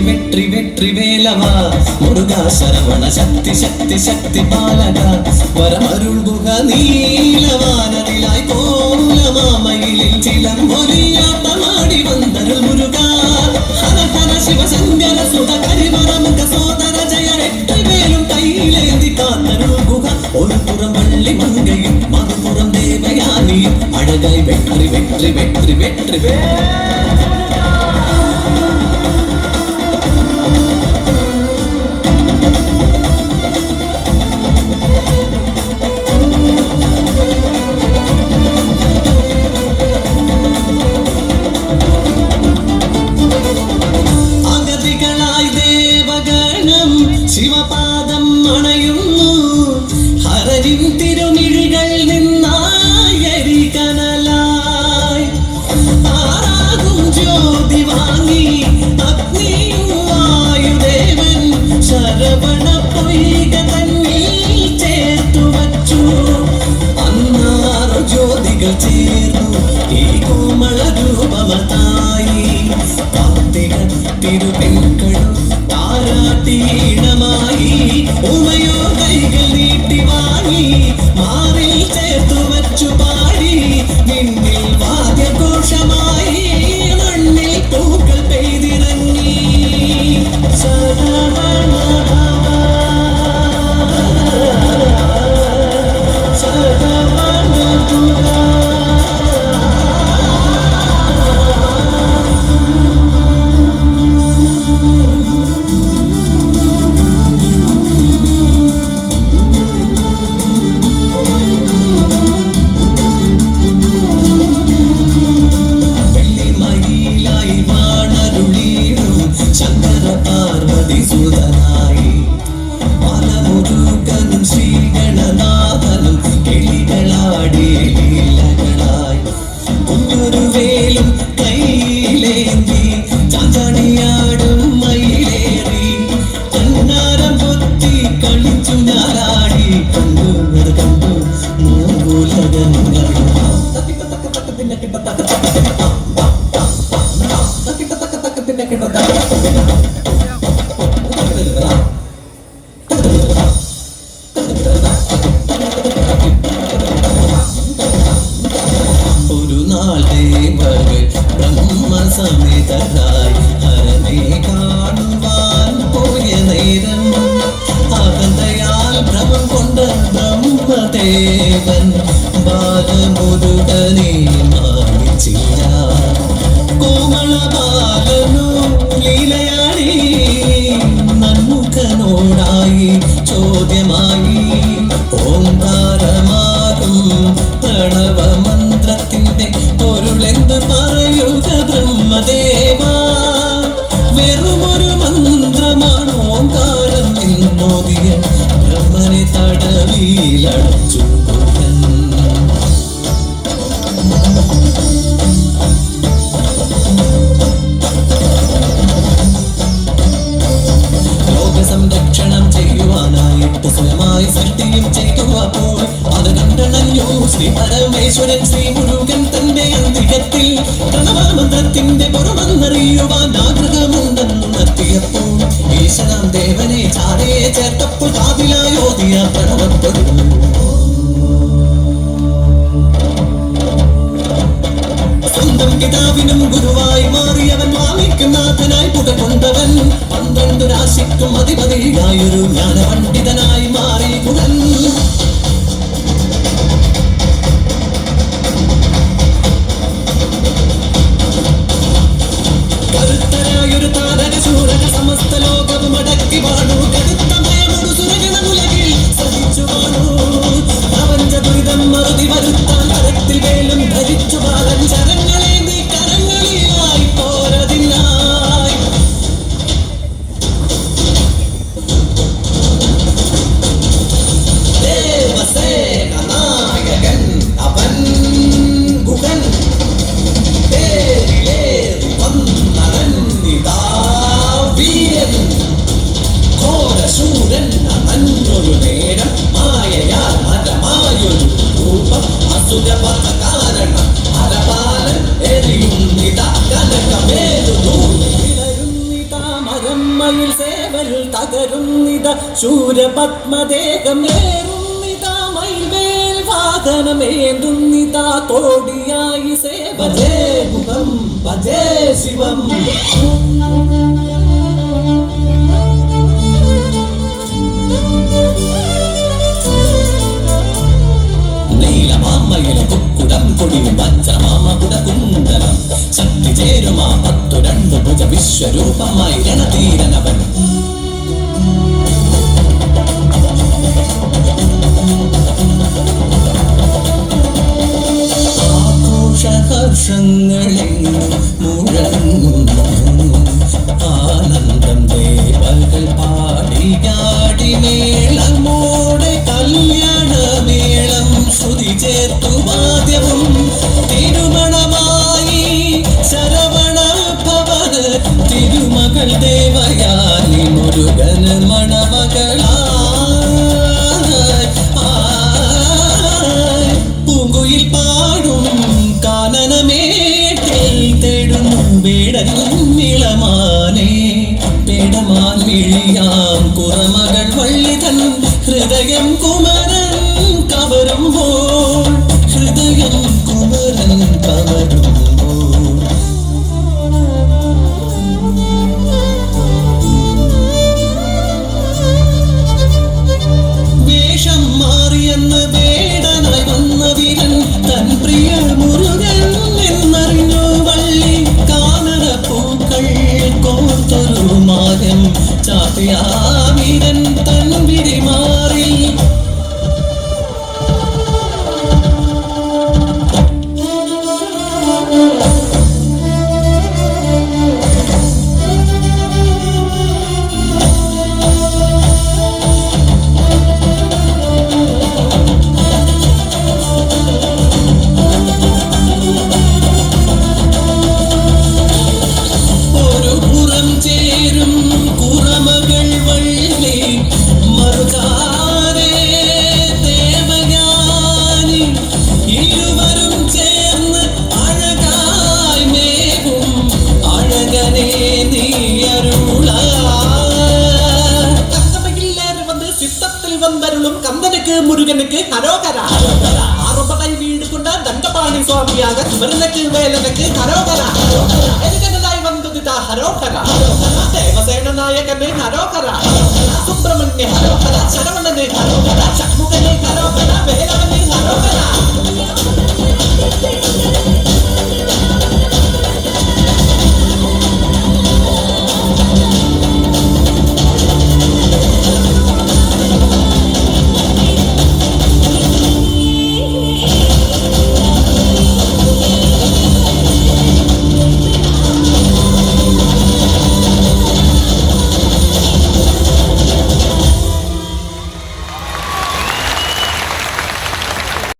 வெற்றி வெற்றி வெற்றி வேலவா? முருகா சரவண சக்தி சக்தி சக்தி பாலகா? வர அருள் புக நீலவானதிலாய் கோலமாமயிலில் சிலம் ஒலியாட்டமாடி வந்தருள் முருகா. ஹர ஹர சிவ சங்கர சுத கரிவரமுக சோதர ஜய வெற்றி வேலும் கையிலேந்தி காத்தருள் புக ஒரு புறம் வள்ளி மங்கையும் மறுபுறம் தேவயானி. அழகாய் வெற்றி வெற்றி வெற்றி வெற்றி வே ఈ కోమళ రూపవతా സുതനായി ബാലമുരുകനെ മാനിച്ചില്ല. കോമള ബാലനു ലീലയാടി നന്മുഖനോടായി ചോദ്യമായി. ഓംകാരമാകും പ്രണവ മന്ത്രത്തിന്റെ പൊരുളെന്ത് പറയുക ബ്രഹ്മദേവ. വെറുമൊരു മന്ത്രമാണ് ഓംകാരം ബ്രഹ്മനെ തടവിലടച്ചു. ശ്രീ പരമേശ്വരൻ ശ്രീ മുരുകൻ തന്റെ അന്തികത്തിൽ പ്രണവമന്ത്രത്തിന്റെ പുറമെന്നറിയുവാൻ ആഗ്രഹമുണ്ടെന്നുണർത്തിയപ്പോൾ ഈശ്വരാം ദേവനെ ചാരയെ ചേർത്തപ്പോൾ കാതിലായോതിയ പ്രണവപ്പെടുന്നു പിതാവിനും ഗുരുവായി മാറിയവൻ വാമിക്കും നാഥനായി പുകകൊണ്ടവൻ പന്ത്രണ്ട് രാശിക്കും അധിപതിയായൊരു ജ്ഞാനപണ്ഡിതനായി ദുരിതം മറുതി വരുത്താൻ കരത്തിൽ വേലും ധരിച്ചു ബാലൻ ചരങ്ങളെ സേവൽ തകരുന്നിത മൈവേൽ വാഹനമേന്തുന്നിത തോടിയായി സേവ ജേ മുഖം ഭജേ ശിവം. ശക്തി ചേരുമാ പത്തു രണ്ടു ഭുജ വിശ്വരൂപമായി രണതീരനവൻ. ആഘോഷഹർഷങ്ങളെങ്ങും മുഴങ്ങുന്നു ആനന്ദം ദേവകൾ പേടമാൻ വിഴിയാം വള്ളി തൻ ഹൃദയം കുമരൻ കവരുമ്പോൾ ഹൃദയം കുമരൻ കവരുമ്പോൾ Yeah. சித்தத்தில் வந்தருளும் கந்தனுக்கு முருகனுக்கு ஹரோகரா ஆரம்பகை வீடு கொண்ட தண்டபாணி சுவாமியாக குமரனுக்கு வேலனுக்கு ஹரோகரா எதுக்கென்னதாய் வந்ததுடா ஹரோகரா தேவசேன நாயகனே ஹரோகரா சுப்பிரமணிய